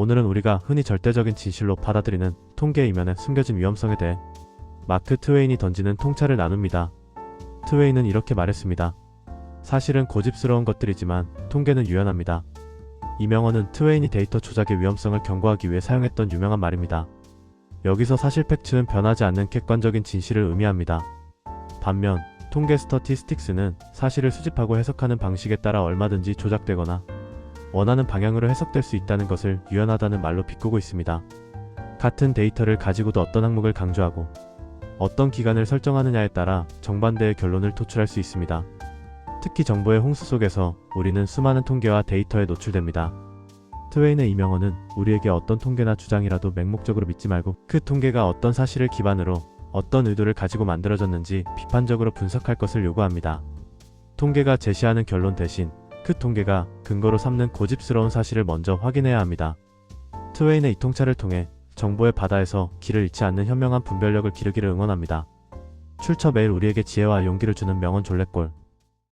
오늘은 우리가 흔히 절대적인 진실로 받아들이는 통계의 이면에 숨겨진 위험성에 대해 마크 트웨인이 던지는 통찰을 나눕니다. 트웨인은 이렇게 말했습니다. 사실은 고집스러운 것들이지만 통계는 유연합니다. 이 명언은 트웨인이 데이터 조작의 위험성을 경고하기 위해 사용했던 유명한 말입니다. 여기서 사실 팩트는 변하지 않는 객관적인 진실을 의미합니다. 반면 통계 스터티스틱스는 사실을 수집하고 해석하는 방식에 따라 얼마든지 조작되거나 원하는 방향으로 해석될 수 있다는 것을 유연하다는 말로 비꼬고 있습니다. 같은 데이터를 가지고도 어떤 항목을 강조하고 어떤 기간을 설정하느냐에 따라 정반대의 결론을 도출할 수 있습니다. 특히 정보의 홍수 속에서 우리는 수많은 통계와 데이터에 노출됩니다. 트웨인의 이명언은 우리에게 어떤 통계나 주장이라도 맹목적으로 믿지 말고 그 통계가 어떤 사실을 기반으로 어떤 의도를 가지고 만들어졌는지 비판적으로 분석할 것을 요구합니다. 통계가 제시하는 결론 대신 그 통계가 근거로 삼는 고집스러운 사실을 먼저 확인해야 합니다. 트웨인의 이 통찰을 통해 정보의 바다에서 길을 잃지 않는 현명한 분별력을 기르기를 응원합니다. 출처 매일 우리에게 지혜와 용기를 주는 명언 졸래꼴